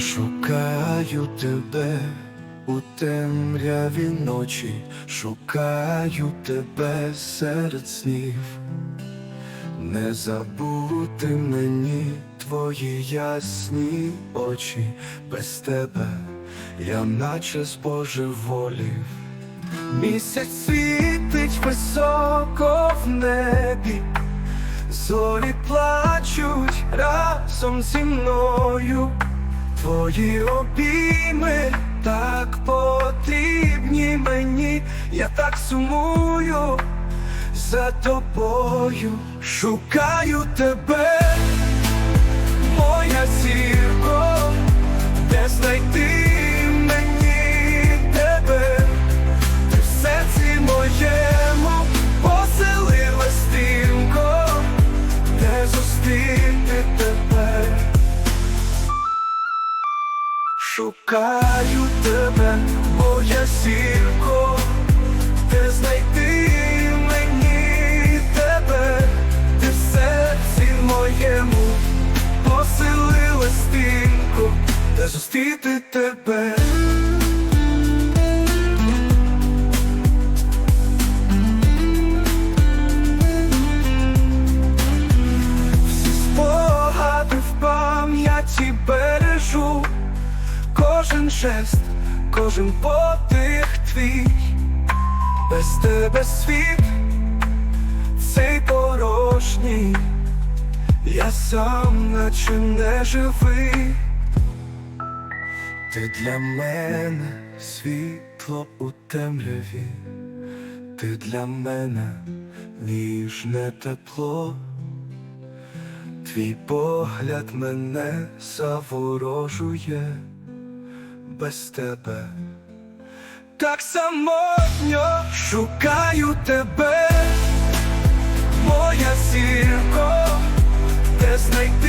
Шукаю тебе у темряві ночі, шукаю тебе серед снів, не забути мені твої ясні очі, без тебе я наче збожеволів. Місяць світить високо в небі, зорі плачуть разом зі мною. Твої обійми так потрібні мені, я так сумую за тобою, шукаю тебе, моя зірко, де знайти мені тебе, серці моєму поселила стрімко, де зустріти тебе. Шукаю тебе, моя зірко, де знайти мені тебе, ти в серці моєму поселила стінку, де зустріти тебе. Всі спогади в пам'яті бережу. Кожен жест, кожен подих твій, без тебе світ, цей порожній, я сам наче не живий. Ти для мене світло у темряві, ти для мене ніжне тепло. Твій погляд мене заворожує без тебе. Так самотньо шукаю тебе, моя зірко, де знайти